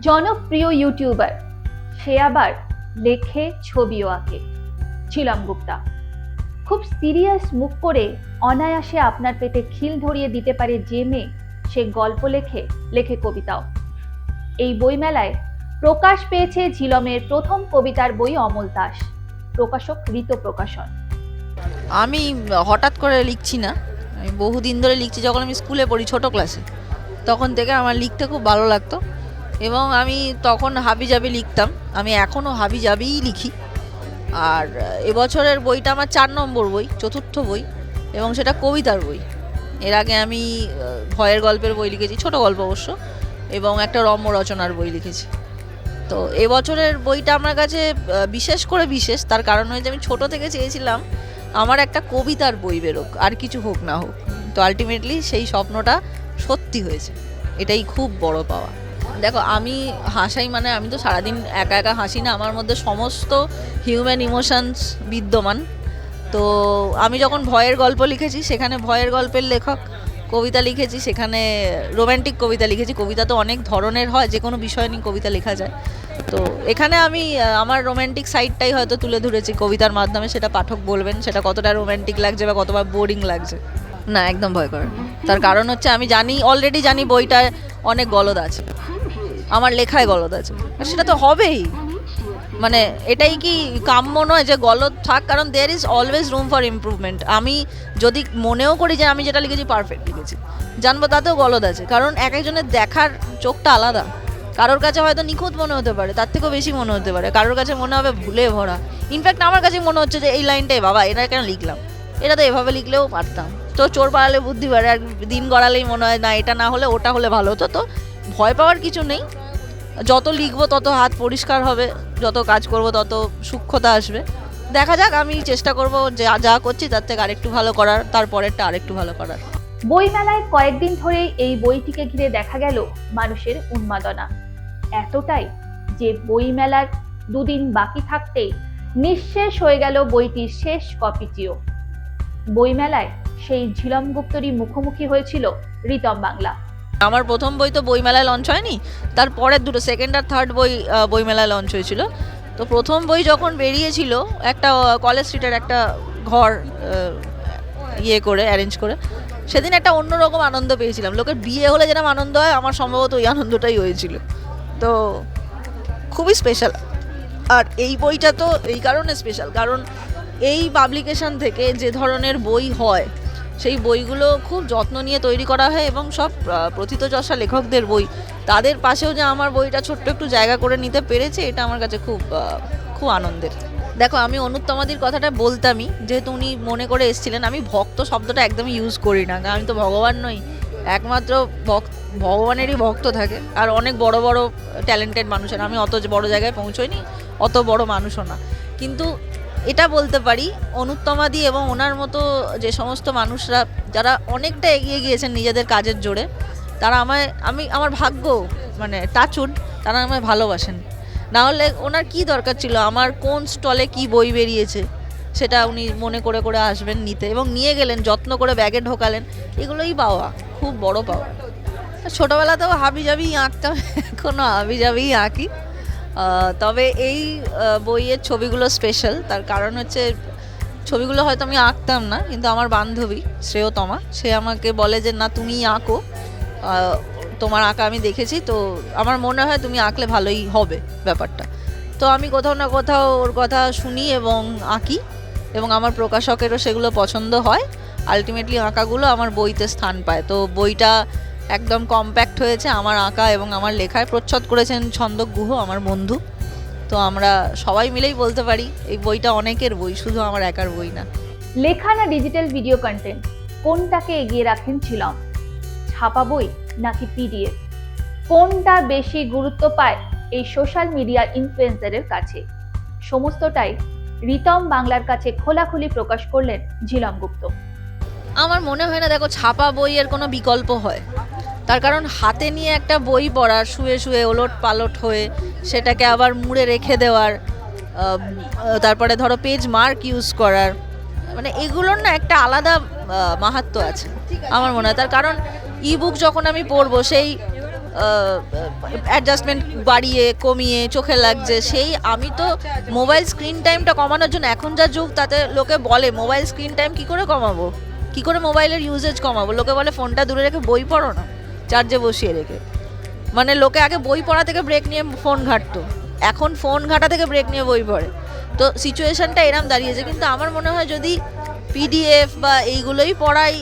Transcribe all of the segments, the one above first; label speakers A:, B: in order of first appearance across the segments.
A: জনপ্রিয় ইউটিউবার। সে আবার লেখে ছবিও আঁকে। ছিলাম গুপ্তা। খুব সিরিয়াস মুখ করে অনায়াসে আপনার পেটে খিল ধরিয়ে দিতে পারে যে মেয়ে সে গল্প লেখে লেখে কবিতাও। এই বইমেলায় প্রকাশ পেয়েছে ঝিলমের প্রথম কবিতার বই অমল দাস, প্রকাশক ঋত প্রকাশন।
B: আমি হঠাৎ করে লিখছি না। আমি বহুদিন ধরে লিখছি, যখন আমি স্কুলে পড়ি ছোট ক্লাসে, তখন থেকে আমার লিখতে খুব ভালো লাগতো। এবং আমি তখন হাবি জাবি লিখতাম। আমি এখনও হাবি জাবিই লিখি। আর এবছরের বইটা আমার চার নম্বর বই, চতুর্থ বই এবং সেটা কবিতার বই। এর আগে আমি ভয়ের গল্পের বই লিখেছি, ছোট গল্প অবশ্য, এবং একটা রম্য রচনার বই লিখেছি। তো এবছরের বইটা আমার কাছে বিশেষ করে বিশেষ, তার কারণ হয়েছে আমি ছোট থেকে চেয়েছিলাম আমার একটা কবিতার বই বেরোক, আর কিছু হোক না হোক। তো আলটিমেটলি সেই স্বপ্নটা সত্যি হয়েছে। এটাই খুব বড় পাওয়া। দেখো আমি হাসাই মানে আমি তো সারাদিন একা একা হাসি না, আমার মধ্যে সমস্ত হিউম্যান ইমোশনস বিদ্যমান। তো আমি যখন ভয়ের গল্প লিখেছি, সেখানে ভয়ের গল্পের লেখক কবিতা লিখেছি, সেখানে রোম্যান্টিক কবিতা লিখেছি। কবিতা তো অনেক ধরনের হয় যে কোনো বিষয় নিয়ে কবিতা লেখা যায়। তো এখানে আমি আমার রোম্যান্টিক সাইডটাই হয়তো তুলে ধরেছি কবিতার মাধ্যমে, সেটা পাঠক বলবেন, সেটা কতটা রোম্যান্টিক লাগছে বা কতটা বোরিং লাগছে। না, একদম ভয় করে তার কারণ হচ্ছে, আমি জানি অলরেডি জানি বইটায় অনেক গলদ আছে। আমার লেখায় গলদ আছে। আর সেটা তো হবেই। মানে এটাই কি কাম্য নয় যে গলদ থাক? কারণ there is always room for improvement আমি যদি মনেও করি যে আমি যেটা লিখেছি পারফেক্ট লিখেছি। জানব, তাতেও গলদ আছে। কারণ এক একজনের দেখার চোখটা আলাদা। কারোর কাছে হয়তো নিখুঁত মনে হতে পারে, তার থেকেও বেশি মনে হতে পারে। কারোর কাছে মনে হবে ভুলে ভরা। ইনফ্যাক্ট আমার কাছে মনে হচ্ছে যে এই লাইনটাই, বাবা, এটা কেন লিখলাম? এটা তো এভাবে লিখলেও পারতাম। তো চোর পাড়ালে বুদ্ধি বাড়ে, আর দিন গড়ালেই মনে হয়, না, এটা না হলে ওটা হলে ভালো হতো। তো ভয় পাওয়ার কিছু নেই। যত লিখব তত হাত পরিষ্কার হবে, যত কাজ করব তত সূক্ষ্মতা আসবে। দেখা যাক, আমি চেষ্টা করব যা যা করছি তার থেকে আরেকটু ভালো করার, তারপরেরটা আরেকটু ভালো করার।
A: বইমেলায় কয়েকদিন ধরেই এই বইটিকে ঘিরে দেখা গেল মানুষের উন্মাদনা। এতটাই যে বইমেলার দুদিন বাকি থাকতেই নিঃশেষ হয়ে গেল বইটির শেষ কপিটিও। বইমেলায় সেই ঝিলম গুপ্তরই মুখোমুখি হয়েছিল রিতম বাংলা।
B: আমার প্রথম বই তো বইমেলায় লঞ্চ হয়নি, তার পরের দুটো সেকেন্ড আর থার্ড বই বইমেলায় লঞ্চ হয়েছিল। তো প্রথম বই যখন বেরিয়েছিল, একটা কলেজ স্ট্রিটের একটা ঘর ইয়ে করে অ্যারেঞ্জ করে, সেদিন একটা অন্যরকম আনন্দ পেয়েছিলাম। লোকের বিয়ে হলে যেরকম আনন্দ হয়, আমার সম্ভবত ওই আনন্দটাই হয়েছিল। তো খুবই স্পেশাল আর এই বইটা তো এই কারণে স্পেশাল কারণ এই পাবলিকেশন থেকে যে ধরনের বই হয় সেই বইগুলো খুব যত্ন নিয়ে তৈরি করা হয় এবং সব প্রথিতযশা লেখকদের বই। তাদের পাশেও যে আমার বইটা ছোট্ট একটু জায়গা করে নিতে পেরেছে, এটা আমার কাছে খুব খুব আনন্দের। দেখো, আমি অনুত্তমাদির কথাটা বলতামই, যেহেতু উনি মনে করে এসেছিলেন, আমি ভক্ত শব্দটা একদমই ইউজ করি না আমি তো ভগবান নই। একমাত্র ভক্ত, ভগবানেরই ভক্ত থাকে, আর অনেক বড় বড় ট্যালেন্টেড মানুষের আমি অত বড় জায়গায় পৌঁছইনি, অত বড় মানুষও না। কিন্তু এটা বলতে পারি, অনুত্তমাদি এবং ওনার মতো যে সমস্ত মানুষরা, যারা অনেকটা এগিয়ে গিয়েছেন নিজেদের কাজের জোরে, তারা আমায়, আমি, আমার ভাগ্য মানে টাচুন তারা আমায় ভালোবাসেন। না হলে ওনার কি দরকার ছিল? আমার কোন স্টলে কি বই বেরিয়েছে? সেটা উনি মনে করে করে আসবেন নিতে এবং নিয়ে গেলেন, যত্ন করে ব্যাগে ঢোকালেন। এগুলোই পাওয়া, খুব বড় পাওয়া। ছোটোবেলাতেও হাবি জাবি আঁকতাম এখনও হাবি জাবি আঁকি। তবে এই বইয়ের ছবিগুলো স্পেশাল তার কারণ হচ্ছে, ছবিগুলো হয়তো আমি আঁকতাম না, কিন্তু আমার বান্ধবী, শ্রেয়তমা, সে আমাকে বলে যে, না তুমি আঁকো। তোমার আঁকা আমি দেখেছি, তো আমার মনে হয় তুমি আঁকলে ভালোই হবে ব্যাপারটা। তো আমি কোথাও না কোথাও ওর কথা শুনি এবং আঁকি, এবং আমার প্রকাশকেরও সেগুলো পছন্দ হয়। আলটিমেটলি আঁকাগুলো আমার বইতে স্থান পায়। তো বইটা একদম কম্প্যাক্ট হয়েছে আমার আঁকা এবং আমার লেখায় প্রচ্ছদ করেছেন ছন্দক গুহ আমার বন্ধু। তো আমরা সবাই মিলেই বলতে পারি এই বইটা অনেকের বই শুধু আমার একার বই না।
A: লেখা না ডিজিটাল ভিডিও কন্টেন্ট কোনটাকে এগিয়ে রাখেন ছিলাম? ছাপা বই নাকি পিডিএফ কোনটা বেশি গুরুত্ব পায় এই সোশ্যাল মিডিয়া ইনফ্লুয়েন্সারের কাছে? সমস্তটাই রিতম বাংলার কাছে খোলাখুলি প্রকাশ করলেন ঝিলম গুপ্ত।
B: আমার মনে হয় না দেখো ছাপা বইয়ের কোনো বিকল্প হয়। তার কারণ হাতে নিয়ে একটা বই পড়ার শুয়ে শুয়ে ওলট পালট হয়ে সেটাকে আবার মুড়ে রেখে দেওয়ার তারপরে ধরো পেজ মার্ক ইউজ করার মানে এগুলোর না একটা আলাদা মাহাত্ম আছে আমার মনে হয়। তার কারণ ই বুক যখন আমি পড়ব সেই অ্যাডজাস্টমেন্ট বাড়িয়ে, কমিয়ে চোখে লাগছে, সেই আমি তো মোবাইল স্ক্রিন টাইমটা কমানোর জন্য, এখন যা যুগ, তাতে লোকে বলে মোবাইল স্ক্রিন টাইম কি করে কমাবো? কি করে মোবাইলের ইউজেজ কমাবো? লোকে বলে ফোনটা দূরে রেখে বই পড়ো না। চার্জে বসিয়ে রেখে। মানে লোকে আগে বই পড়া থেকে ব্রেক নিয়ে ফোন ঘাঁটতো। এখন ফোন ঘাঁটা থেকে ব্রেক নিয়ে বই পড়ে। তো সিচুয়েশনটা এরম দাঁড়িয়েছে। কিন্তু আমার মনে হয় যদি পিডিএফ বা এইগুলোই পড়াই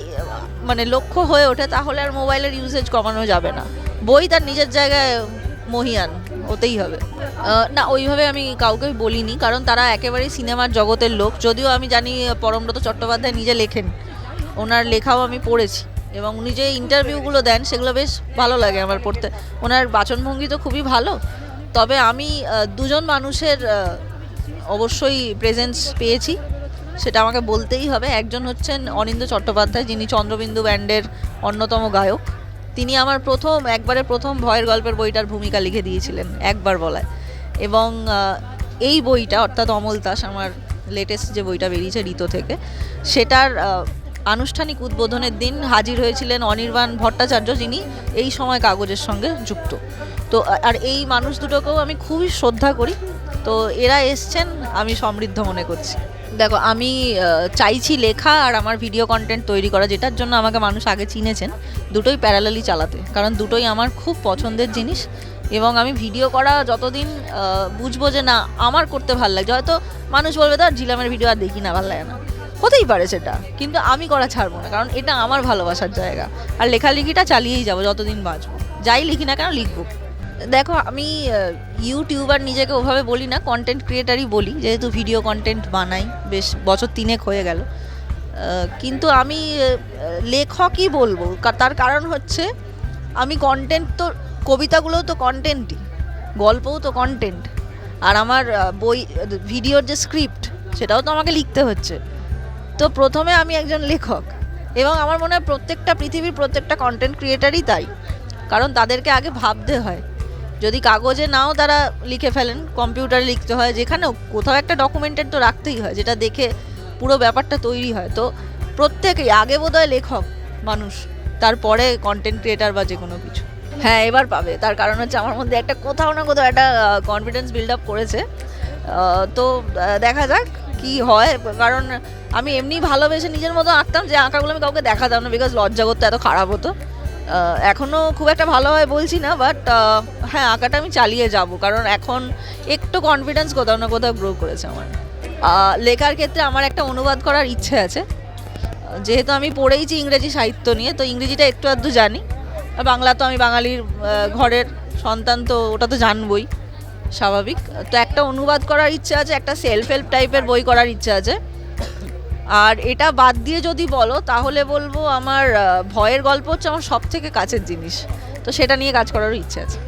B: মানে লক্ষ্য হয়ে ওঠে, তাহলে আর মোবাইলের ইউসেজ কমানো যাবে না। বই তার নিজের জায়গায় মহিয়ান হতেই হবে। না, ওইভাবে আমি কাউকে বলিনি, কারণ তারা একেবারেই সিনেমার জগতের লোক। যদিও আমি জানি, পরমব্রত চট্টোপাধ্যায় নিজে লেখেন। ওনার লেখাও আমি পড়েছি। এবং উনি যে ইন্টারভিউগুলো দেন, সেগুলো বেশ ভালো লাগে আমার পড়তে। ওনার বাচনভঙ্গি তো খুবই ভালো। তবে আমি দুজন মানুষের অবশ্যই প্রেজেন্স পেয়েছি। সেটা আমাকে বলতেই হবে। একজন হচ্ছেন অনিন্দ চট্টোপাধ্যায়, যিনি চন্দ্রবিন্দু ব্যান্ডের অন্যতম গায়ক। তিনি আমার প্রথম, একবারে প্রথম ভয়ের গল্পের বইটার ভূমিকা লিখে দিয়েছিলেন, একবার বলায়। এবং এই বইটা, অর্থাৎ অমল দাস, আমার লেটেস্ট যে বইটা বেরিয়েছে ঋতো থেকে, সেটার আনুষ্ঠানিক উদ্বোধনের দিন হাজির হয়েছিলেন অনির্বাণ ভট্টাচার্য, যিনি এই সময় কাগজের সঙ্গে যুক্ত। তো, আর এই মানুষ দুটোকেও আমি খুবই শ্রদ্ধা করি। তো, এরা এসছেন, আমি সমৃদ্ধ মনে করছি। দেখো, আমি চাইছি লেখা আর আমার ভিডিও কন্টেন্ট তৈরি করা, যেটার জন্য আমাকে মানুষ আগে চিনেছেন, দুটোই প্যারালালি চালাতে। কারণ দুটোই আমার খুব পছন্দের জিনিস এবং আমি ভিডিও করা যতদিন বুঝব যে না, আমার করতে ভালো লাগছে। হয়তো মানুষ বলবে, তো, জিলামের ভিডিও আর দেখি না, ভালো লাগে না। হতেই পারে সেটা। কিন্তু আমি করা ছাড়বো না, কারণ এটা আমার ভালোবাসার জায়গা। আর লেখালেখিটা চালিয়েই যাব, যতদিন বাঁচবো। যাই লিখি না কেন, লিখব। দেখো, আমি ইউটিউবার নিজেকে ওভাবে বলি না কন্টেন্ট ক্রিয়েটারই বলি। যেহেতু ভিডিও কন্টেন্ট বানাই, বেশ বছর তিনেক হয়ে গেল। কিন্তু আমি লেখকই বলব। তার কারণ হচ্ছে, আমি কন্টেন্ট তো, কবিতাগুলোও তো কন্টেন্টই গল্পও তো কন্টেন্ট আর আমার বই ভিডিওর যে স্ক্রিপ্ট সেটাও তো আমাকে লিখতে হচ্ছে। তো প্রথমে আমি একজন লেখক এবং আমার মনে হয় প্রত্যেকটা পৃথিবীর প্রত্যেকটা কন্টেন্ট ক্রিয়েটারই তাই। কারণ তাদেরকে আগে ভাবতে হয়। যদি কাগজে নাও তারা লিখে ফেলেন কম্পিউটারে লিখতে হয়, যেখানেও কোথাও একটা ডকুমেন্টেড তো রাখতেই হয়, যেটা দেখে পুরো ব্যাপারটা তৈরি হয়। তো প্রত্যেকেই, আগে বোধহয় লেখক, মানুষ, তারপরে কন্টেন্ট ক্রিয়েটার বা যে কোনো কিছু। হ্যাঁ এবার পাবে। তার কারণ হচ্ছে আমার মধ্যে একটা কোথাও না কোথাও একটা কনফিডেন্স বিল্ড আপ করেছে। তো দেখা যাক। কি হয়? কারণ আমি এমনি ভালোবেসে নিজের মতো আঁকতাম যে আঁকাগুলো আমি কাউকে দেখাতাম না বিকজ লজ্জা করতে, এত খারাপ হতো। এখনও খুব একটা ভালো হয় বলছি না বাট হ্যাঁ আঁকাটা আমি চালিয়ে যাব, কারণ এখন একটু কনফিডেন্স কোথাও না কোথাও গ্রো করেছে আমার। লেখার ক্ষেত্রে আমার একটা অনুবাদ করার ইচ্ছে আছে। যেহেতু আমি পড়েইছি ইংরেজি সাহিত্য নিয়ে, তো ইংরেজিটা একটু আধটু জানি। আর বাংলা তো আমি বাঙালির ঘরের সন্তান, তো ওটা তো জানবই। স্বাভাবিক। তো একটা অনুবাদ করার ইচ্ছা আছে, একটা সেলফ হেল্প টাইপের বই করার ইচ্ছা আছে। আর এটা বাদ দিয়ে যদি বলো, তাহলে বলব আমার ভয়ের গল্প হচ্ছে আমার সব থেকে কাছের জিনিস। তো সেটা নিয়ে কাজ করারও ইচ্ছে আছে।